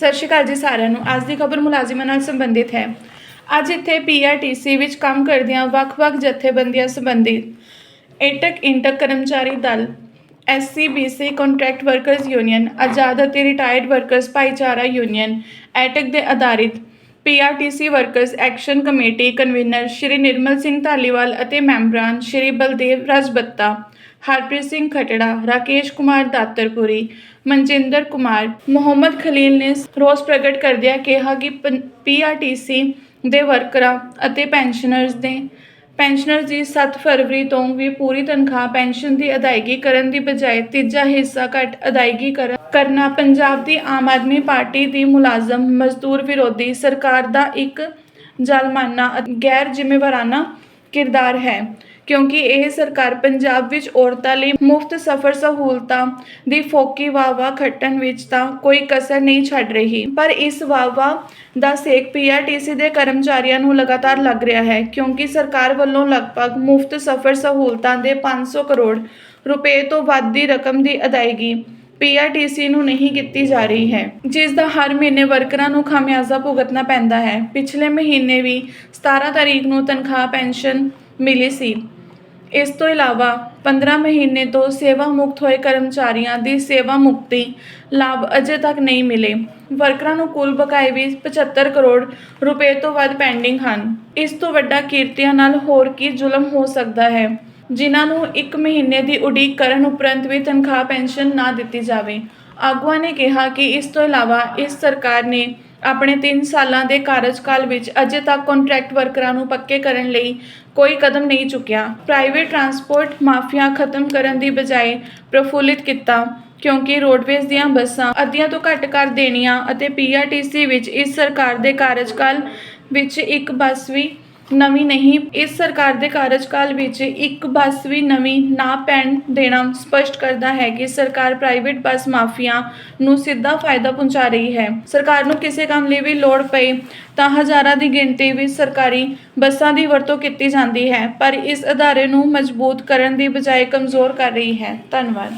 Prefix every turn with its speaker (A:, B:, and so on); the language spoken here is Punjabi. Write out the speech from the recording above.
A: ਸਤਿ ਸ਼੍ਰੀ ਅਕਾਲ ਜੀ ਸਾਰਿਆਂ ਨੂੰ। ਅੱਜ ਦੀ ਖਬਰ ਮੁਲਾਜ਼ਮਾਂ ਨਾਲ ਸੰਬੰਧਿਤ ਹੈ। ਅੱਜ ਇੱਥੇ ਪੀਆਰਟੀਸੀ ਵਿੱਚ ਕੰਮ ਕਰਦਿਆਂ ਵੱਖ-ਵੱਖ ਜਥੇਬੰਦੀਆਂ ਸੰਬੰਧਿਤ ਏਟਕ ਇੰਟਕ ਕਰਮਚਾਰੀ Dal SC BC contract workers union ਆਜ਼ਾਦ ਅਤੇ ਰਿਟਾਇਰਡ ਵਰਕਰਸ ਭਾਈਚਾਰਾ ਯੂਨੀਅਨ ਐਟਕ ਦੇ ਆਧਾਰਿਤ PRTC workers action committee convener Shri Nirmal Singh Dhaliwal ਅਤੇ ਮੈਂਬਰਾਂ ਸ਼੍ਰੀ ਬਲਦੇਵ ਰਜਬੱਤਾ ਹਰਪ੍ਰੀਤ ਸਿੰਘ ਖਟੜਾ, ਰਾਕੇਸ਼ ਕੁਮਾਰ ਦਾਤਰਪੁਰੀ, ਮਨਜਿੰਦਰ ਕੁਮਾਰ, ਮੁਹੰਮਦ ਖਲੀਲ ਨੇ ਰੋਸ ਪ੍ਰਗਟ ਕਰਦਿਆਂ ਕਿਹਾ ਕਿ ਪੀਆਰਟੀਸੀ ਦੇ ਵਰਕਰਾਂ ਅਤੇ ਪੈਨਸ਼ਨਰਸ ਦੇ ਪੈਨਸ਼ਨਰ ਦੀ 7 ਫਰਵਰੀ ਤੋਂ ਵੀ ਪੂਰੀ ਤਨਖਾਹ ਪੈਨਸ਼ਨ ਦੀ ਅਦਾਇਗੀ ਕਰਨ ਦੀ ਬਜਾਏ ਤੀਜਾ ਹਿੱਸਾ ਘੱਟ ਅਦਾਇਗੀ ਕਰ- ਕਰਨਾ ਪੰਜਾਬ ਦੀ ਆਮ ਆਦਮੀ ਪਾਰਟੀ ਦੀ ਮੁਲਾਜ਼ਮ ਮਜ਼ਦੂਰ ਵਿਰੋਧੀ ਸਰਕਾਰ ਦਾ ਇੱਕ ਜ਼ਾਲਮਾਨਾ ਗੈਰ ਜ਼ਿੰਮੇਵਾਰਾਨਾ ਕਿਰਦਾਰ ਹੈ, ਕਿਉਂਕਿ ਇਹ ਸਰਕਾਰ ਪੰਜਾਬ ਵਿੱਚ ਔਰਤਾਂ ਲਈ ਮੁਫਤ ਸਫ਼ਰ ਸਹੂਲਤਾਂ ਦੀ ਫੋਕੀ ਵਾਵਾ ਖੱਟਣ ਵਿੱਚ ਤਾਂ ਕੋਈ ਕਸਰ ਨਹੀਂ ਛੱਡ ਰਹੀ, ਪਰ ਇਸ ਵਾਵਾ ਦਾ ਸੇਕ ਪੀਆਰਟੀਸੀ ਦੇ ਕਰਮਚਾਰੀਆਂ ਨੂੰ ਲਗਾਤਾਰ ਲੱਗ ਰਿਹਾ ਹੈ, ਕਿਉਂਕਿ ਸਰਕਾਰ ਵੱਲੋਂ ਲਗਭਗ ਮੁਫਤ ਸਫ਼ਰ ਸਹੂਲਤਾਂ ਦੇ 500 ਕਰੋੜ ਰੁਪਏ ਤੋਂ ਵੱਧ ਦੀ ਰਕਮ ਦੀ ਅਦਾਇਗੀ ਪੀਆਰਟੀਸੀ ਨੂੰ ਨਹੀਂ ਕੀਤੀ ਜਾ ਰਹੀ ਹੈ, ਜਿਸ ਦਾ ਹਰ ਮਹੀਨੇ ਵਰਕਰਾਂ ਨੂੰ ਖਾਮਿਆਜ਼ਾ ਭੁਗਤਣਾ ਪੈਂਦਾ ਹੈ। ਪਿਛਲੇ ਮਹੀਨੇ ਵੀ 17 ਤਾਰੀਖ ਨੂੰ ਤਨਖਾਹ ਪੈਨਸ਼ਨ ਮਿਲੀ ਸੀ। ਇਸ ਤੋਂ ਇਲਾਵਾ 15 ਮਹੀਨੇ ਤੋਂ ਸੇਵਾ ਮੁਕਤ ਹੋਏ ਕਰਮਚਾਰੀਆਂ ਦੀ ਸੇਵਾ ਮੁਕਤੀ ਲਾਭ ਅਜੇ ਤੱਕ ਨਹੀਂ ਮਿਲੇ। ਵਰਕਰਾਂ ਨੂੰ ਕੁੱਲ ਬਕਾਏ ਵੀ 75 ਕਰੋੜ ਰੁਪਏ ਤੋਂ ਵੱਧ ਪੈਂਡਿੰਗ ਹਨ। ਇਸ ਤੋਂ ਵੱਡਾ ਕੀਰਤੀਆਂ ਨਾਲ ਹੋਰ ਕੀ ਜ਼ੁਲਮ ਹੋ ਸਕਦਾ ਹੈ? ਜਿਨ੍ਹਾਂ ਨੂੰ 1 ਮਹੀਨੇ ਦੀ ਉਡੀਕ ਕਰਨ ਉਪਰੰਤ ਵੀ ਤਨਖਾਹ ਪੈਨਸ਼ਨ ਨਾ ਦਿੱਤੀ ਜਾਵੇ। ਆਗੂਆਂ ਨੇ ਕਿਹਾ ਕਿ ਇਸ ਤੋਂ ਇਲਾਵਾ ਇਸ ਸਰਕਾਰ ਨੇ ਆਪਣੇ 3 ਸਾਲਾਂ ਦੇ ਕਾਰਜਕਾਲ ਵਿੱਚ ਅਜੇ ਤੱਕ ਕੰਟਰੈਕਟ ਵਰਕਰਾਂ ਨੂੰ ਪੱਕੇ ਕਰਨ ਲਈ ਕੋਈ ਕਦਮ ਨਹੀਂ ਚੁੱਕਿਆ। ਪ੍ਰਾਈਵੇਟ ਟਰਾਂਸਪੋਰਟ ਮਾਫੀਆ ਖਤਮ ਕਰਨ ਦੀ ਬਜਾਏ ਪ੍ਰਫੁੱਲਿਤ ਕੀਤਾ, ਕਿਉਂਕਿ ਰੋਡਵੇਜ਼ ਦੀਆਂ ਬੱਸਾਂ ਅੱਧੀਆਂ ਤੋਂ ਘੱਟ ਕਰ ਦੇਣੀਆਂ ਅਤੇ ਪੀਆਰਟੀਸੀ ਵਿੱਚ ਇਸ ਸਰਕਾਰ ਦੇ ਕਾਰਜਕਾਲ ਵਿੱਚ ਇੱਕ ਬੱਸ ਵੀ ਨਵੀਂ ਨਹੀਂ। ਇਸ ਸਰਕਾਰ ਦੇ ਕਾਰਜਕਾਲ ਵਿੱਚ ਇੱਕ ਬੱਸ ਵੀ ਨਵੀਂ ਨਾ ਪੈਣ ਦੇਣਾ ਸਪਸ਼ਟ ਕਰਦਾ ਹੈ ਕਿ ਸਰਕਾਰ ਪ੍ਰਾਈਵੇਟ ਬੱਸ ਮਾਫੀਆ ਨੂੰ ਸਿੱਧਾ ਫਾਇਦਾ ਪਹੁੰਚਾ ਰਹੀ ਹੈ। ਸਰਕਾਰ ਨੂੰ ਕਿਸੇ ਕੰਮ ਲਈ ਵੀ ਲੋੜ ਪਏ ਤਾਂ ਹਜ਼ਾਰਾਂ ਦੀ ਗਿਣਤੀ ਵਿੱਚ ਸਰਕਾਰੀ ਬੱਸਾਂ ਦੀ ਵਰਤੋਂ ਕੀਤੀ ਜਾਂਦੀ ਹੈ, ਪਰ ਇਸ ਅਦਾਰੇ ਨੂੰ ਮਜ਼ਬੂਤ ਕਰਨ ਦੀ ਬਜਾਏ ਕਮਜ਼ੋਰ ਕਰ ਰਹੀ ਹੈ। ਧੰਨਵਾਦ।